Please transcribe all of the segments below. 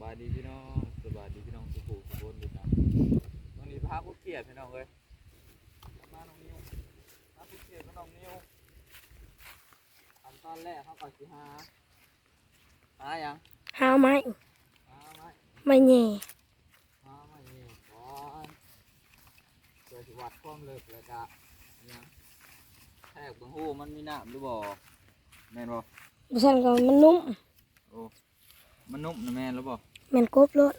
บายดีพี่น้องสบายดีพี่น้องสุขุสุขนดีครับตอนนี้พาผู้เกียรติพี่น้องเลยมาน้องนิวพาผู้เกียรติมาน้องนิวขั้นตอนแรกเขาก่อนสิหาหายังหาไม้หาไม้ไม่แย่หาไม้นี่ก่อนเพื่อสิวัดความลึกแล้วก็ยังแทกเบังหูมันมีน้ำหรือบ่แม่นบ่บ่ซั่นก็มันนุ่มโอ้มันนุ่มนะแม่นหรือบ่ แม่นกบโลด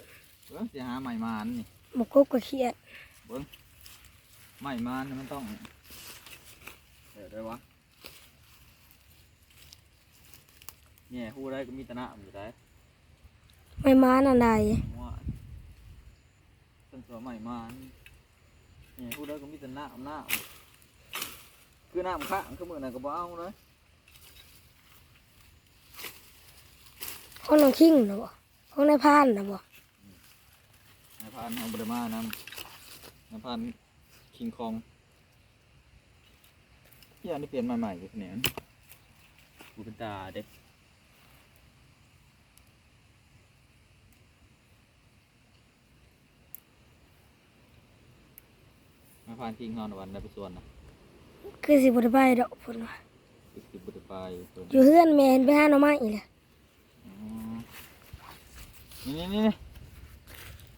เออสิหาใหม่มาอันนี่บ่กบก็เครียดใหม่มาเนี่ยมันต้องเดี๋ยวได้วะเนี่ยฮู้ได้ก็มีแตะนะอยู่ได้ไม่มานั่นใดผมว่าตั้งตัวใหม่มานี่เนี่ยฮู้ได้ก็มีแตะนะหน้าคือน้ำข้างคือมือไหนก็บ่เอาเลยของน้องคิงน่ะบ่ ของนายพรานน่ะบ่นายพรานเอาบไดมานำนายพรานคิงคองที่อันนี้เปลี่ยนมาใหม่ๆเนี่ยกูเป็นตาเด็กมาพานทิ้งนอนวันได้ไปส่วนนะคือสิบ่ได้ไปดอกพุ่นว่าติดติดบุตรไปส่วนอยู่เฮือนแม่เห็นไปหาหน่อไม้อีแหละอ๋อ นี่นี่นี่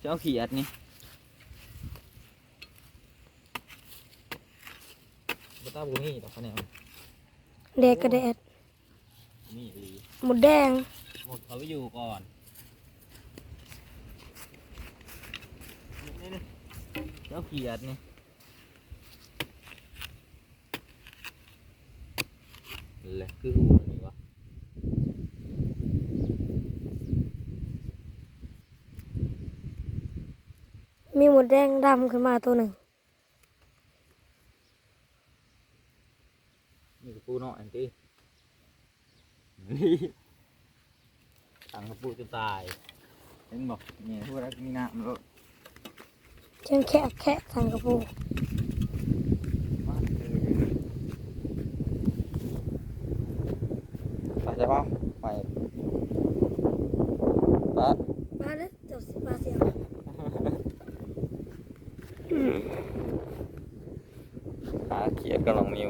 จะเอาขีอัดนี่บัตาบูนี่ดอกคะแนนแดดก็แดดนี่ดีหมดแดงหมดเขาไปอยู่ก่อนนี่นี่จะเอาขีอัดนี่แหละคือหูอันนี่วะ มีหมดแดงดำขึ้นมาตัวหนึ่งนี่กระปูเนาะอันตี้นี่สั่งกระปูจะตายเห็นบอกเนี่ยพวกรักมีหน้ามันก็จังแค่แค่ทางกระปูมาไปใช่ป่ะไปปะ มาเด้อเจ้าสิมาเสียง ขาเขียด กำลังมิว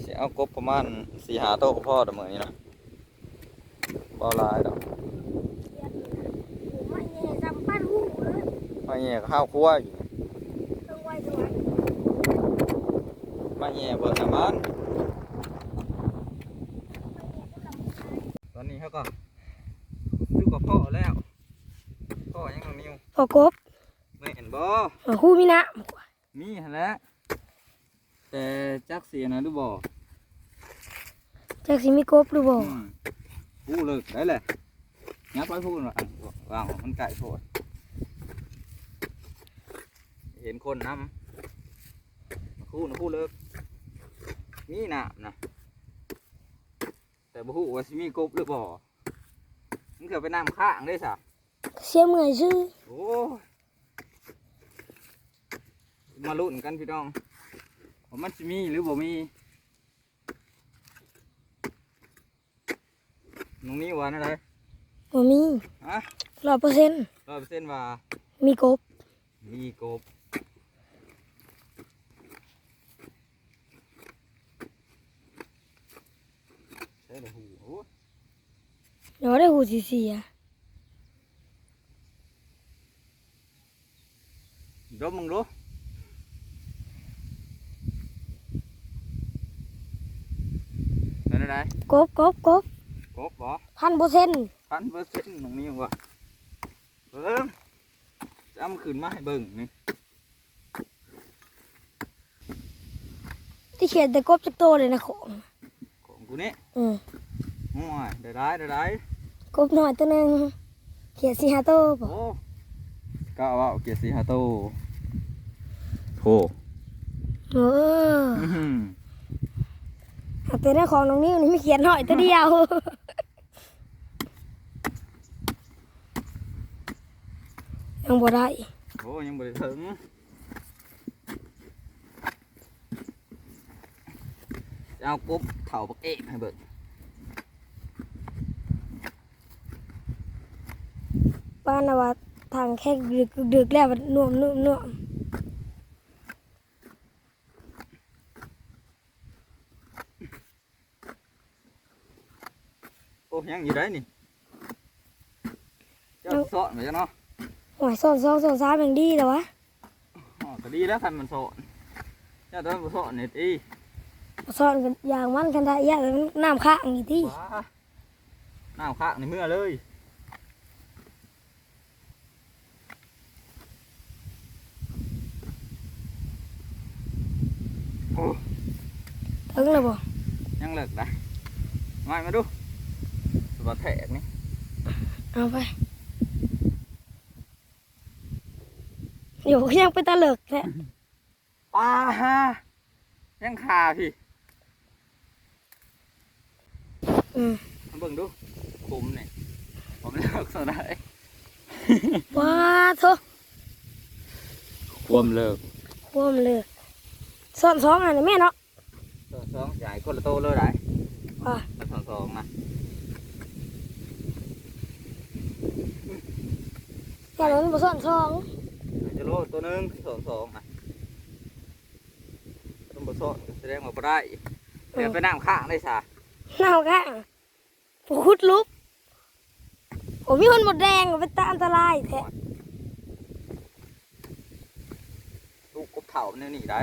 เสียเอากบประมาณสี่หาโต๊ะกับพ่อเดมือนนี้นะบาหลายดอกไม่แย่จำปั้นหูเลยมาแย่ข้าวคั่วอยู่เครื่องไว้วนั้นมาแย่เบิกน้ำมันตอนนี้เขาก็ซื้อกับพ่อแล้วพ่อยังน้องนิวพอกบไม่เห็น บ่มาคู่มีน้มีหั่นแหล้วแต่จักเสียนะดูบ่ำจักสิมีกบหรือบ่อืมพูดเลยได้เลยงับไว้พูดว่าวางมันไก่โพดเห็นคนนำคู่นะคู่เลิกมีหนามนะแต่บ่ฮู้ว่าสิมีกบหรือบ่มันเกิดไปน้ำข้างได้สะเสียเมื่อยชื่อโอ้ย มาลุ้นกันพี่น้องว่ามันสิมีหรือบ่มีน้องนี้ว่าอะไรบ่มีฮะร้อยเปอร์เซ็นต์ร้อยเปอร์เซ็นต์ว่า มีกบ มีกบใช่เลยหูโอ้ยเดี๋ยวได้หูสีเสียดมมึงดู เป็นอะไรกบกบกบกบบ่พันเปอร์เซ็นต์พันเปอร์เซ็นต์ตรงนี้ว่ะเบิ่งจะเอามาขึ้นมาให้เบิ่งนี่ที่เขียนแต่กบจักโตเลยนะของของกูนี่อืมโอ้ยได้ได้ได้ได้กบหน่อยตัวหนึ่งเขียนสี่ห้าโตบ่โอ้ก็เอาเกียรติสีฮาโตโถเออ แต่เรื่อของตรงนี้มันไม่เขียนหน่อยตัวเดียว ยังบ่ได้โอ้ยังบ่ได้ถึงเอาปุ๊บเถาปักเอะให้เบิดป้านวัดทางแค่ดึกดแล้วมันน่วมน่มน่ ยังอยู่ได้นี่เจ้าสอนมาจ้ะเนาะหวยสอนสองสอนสามอย่างดีแต่วะอ๋อก็ดีแล้วคันมันสอนเจ้าต้องสอนเน็ตอีสอนกันอย่างมันกันได้ยากแล้วน้ำข้างอีกที่ว้าน้ำข้างในเมื่อเลยโอ้ถึงแล้วบ่ ยังเลิกได้มามาดู ตัวแทกนี่เอาไปอยู่ก็ยังเป็นตะเลิกแท้ปลาฮะยังคาพี่อืมมาเบิ่งดูคุมนี่ผมเลิกสได้ว้าโทควมเลิกควมเลิกสอนสองอันนี้แม่เนาะสองสองใหญ่คนละโตเลยได้ว่ามาสองสองนะ อย่างนั้นบ่สอนสองจะโลตัวหนึงสองสองนะต้องบทสอนแสดงว่าบ่ได้เดี๋ยวไปน้ำข้างได้สาเน่าข้างผู้คุดลุกผมมีคนหมดแดงเป็นตาอันตรายแท้ลูกกบเถาเนี่ยนี่ได้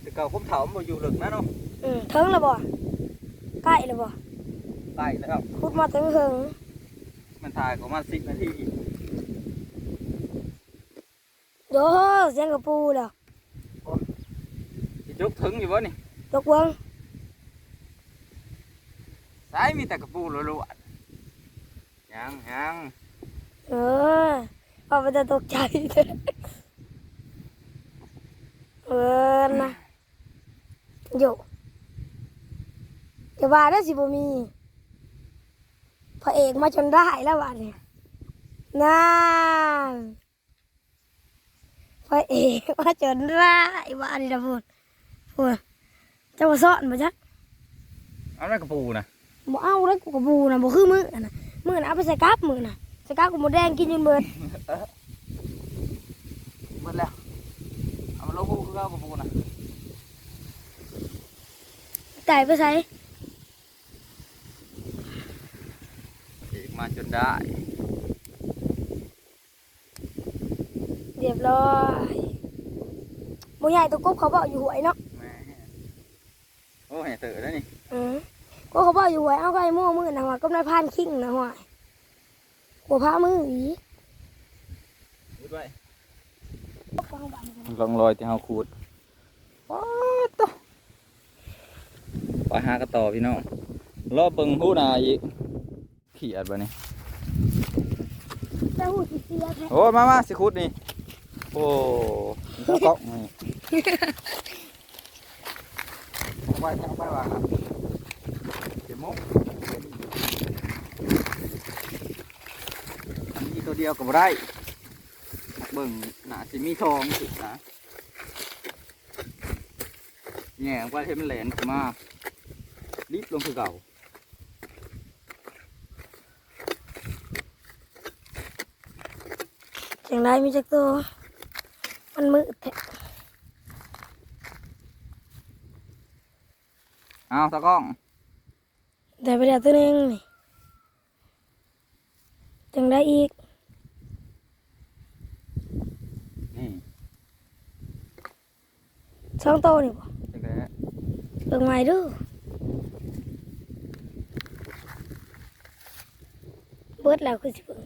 แต่เก่ากบเถามันบ่อยู่หลึกนะเนาะอืมถึงแล้วบ่ใกล้แล้วบ่ใกล้แล้ว คุดมาถึงถึง มันถ่ายประมาณสิบนาทีโยเสียงกระปูแล้วสิจกถึงอยู่วะนี่ยกเบิ้งสายมีแต่กระปูล้วนๆยังยังเออพอมันจะตกใจเด้อเออนะโยอย่าว่าได้อสิบ่มี พระเอกมาจนได้แล้ววันนี้น่าพระเอกมาจนได้ว่าอันนี้นะพูดพูดเจะมาซ่อนมาจักเอาแล้วกระปูนะบ่เอาแล้วกูกับบูนะบ่คือมือนะมือนะเอาไปใส่กับมือนะใส่กับกูหมดแดงกินจนเบิดหมดแล้วเอามาลงปูคือเอากระปูนะไก่ไปใส่ อีกมา จนได้ เรียบร้อยบ่ใหญ่ตัวกบเขาบอกอยู่หวยเนาะแม่โอ้เห็นเต๋อแล้วนี่อือก็เขาบอกอยู่หวยเอาไก่โม่มือนะหวยก็นายพานคิงนะหวยหัวพามืออีพูดไว้ลองรอยที่เฮาขูดป๊าดต่อไปหากระต่อพี่น้องรอบเบิ่งหูนาอีกเขียดบ่นี่แต่หูสิเสียแท้โอ้ยมามาสิขุดนี่ โอ้ตะก๊อกนี่เอาไปเอาไปว่าครับเก็บมุกอันนี้ตัวเดียวก็บ่ได้เบิ่งหนาสิมีทองสินะแง่งไปให้มันแหลนขึ้นมารีบลงคือเก่า จังไรมีจักตัว มันมืดแท้เอาตะกล้อง แต่ไปเดี๋ยวตัวหนึงนี่จังได้อีก นี่สองตัวนี่บ่จังได๋เบิ่งใหม่เดูเบิดแล้วคือสิเบิ่ง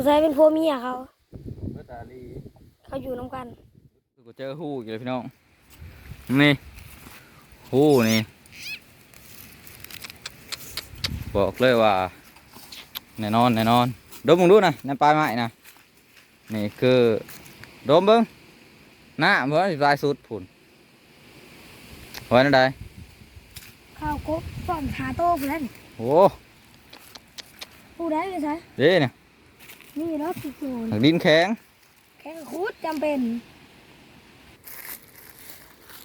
ผู้ชายเป็นผัวเมียเขาเบิดตาลีเขาอยู่น้ำกันกูเจอหู้อีกเลยพี่น้อง นี่ หู้นี่ บอกเลยว่าแน่นอนแน่นอน ดมมึงดูนะในปลายไม้นะนี่คือ ดมเบิ้งหน้าเพื่อนสิปลายสุดผุนไว้นั่นใดข้าวกบซ่อนหาโตผู้นั้นโอ้ผู้ใดไปใช่เด้เนี่ย นี่เนาะสิโูนหักดินแข็งแค่คุดจำเป็น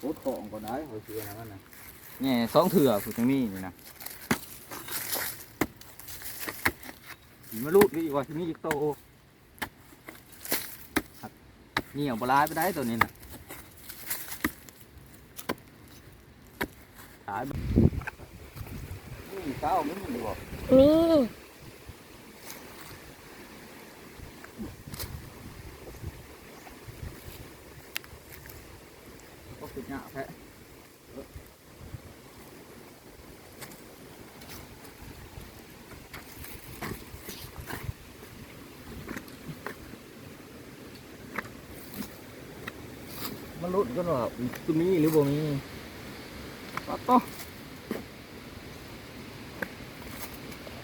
พูดของก่อนได้เขาเชื่อนะมันนะเนี่ยสองเถื่อผู้จังมีอยู่นะมาลูดดีกว่าที่นี่อีกโตครับเหนียวปลายไปได้ตัวนี้นะขายแบบนี่เก้าไม่มีบอกนี่ ก็ปิดหน้าแพะ มันรุดกันว่าตัวมีหรือบ่มีปั๊บต่อ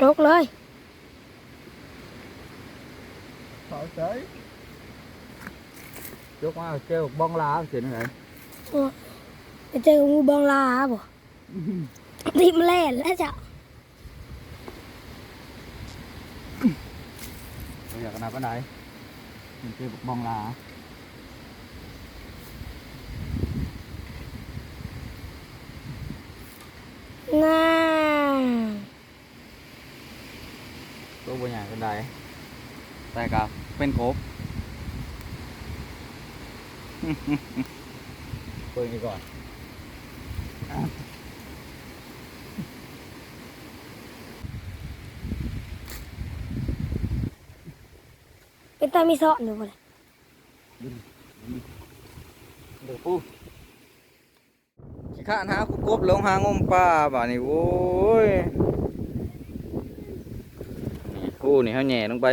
จกเลยเข้าใจยกมาเจ้าบ้องลาเสียงไหนไปเจองูบองลาบ่ทิมแล่นแล้วจ้ะเราอยากนับวันไหนมันคือบ้องลา น่า ตัวบางอย่างกันได้แต่ก็เป็นกบเปิดดีก่อนเป็นตามีสอนอยู่บ่เลยเดี๋ยวปูขี้ข้านหาคุกบลงหางมปลาบ่านี่โว้ยนี่ คู่นี่เขาแหน่ลงไป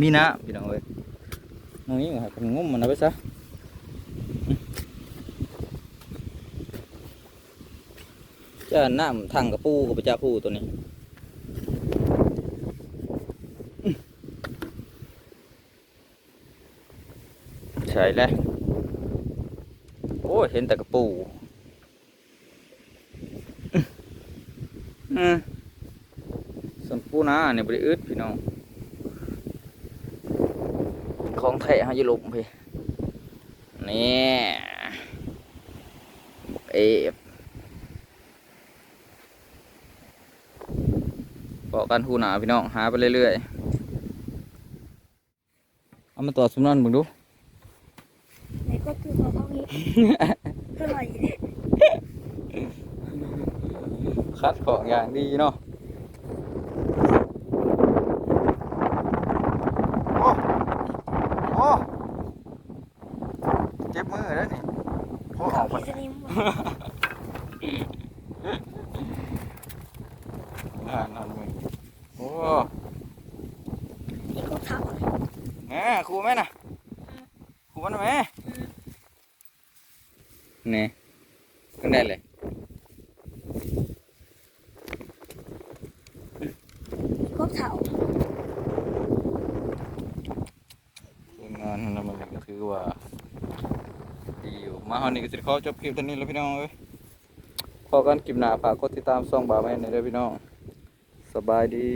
มีนะพี่น้องเอ้ยน้องนี้เหรอครับงมมันเอาไปซะจะน้ำทางกับปูกับปจ้าปูตัวนี้ใช่แล้วโอ้ยเห็นแต่กระปูอืมส่ว นปูนาเนี่ยบริอึดพี่น้องของแท้ฮะอยาหลุมพี่นี่เอฟบอกกันหูหนาพี่น้องหาไปเรื่อยๆเอามาต่อสมนันมึงดูไอ้ก็คือเขาเขาอีกอร่อยดิคัดของอย่างดีเนาะโอ้โอ้เจ็บมือแล้วนี่โอ้ออก เขา มา พิษนิมบ่ อ่านอนมือโอ้ ไอ้ก็เขา แหม่ครูไหมน่ะครูมั นไหมนี่ขึ้นได้เลยไอ้ก็เขาทีมงานนั่นมันก็ถือว่าดีอยู่มาฮอนนี่ก็สิขอจบคลิปเท่านี้แล้วพี่น้องเอ้ยพอกันคลิปหน้าฝากกดติดตามช่องบ่าวแม่นหน่อยเด้อพี่น้องสบายดี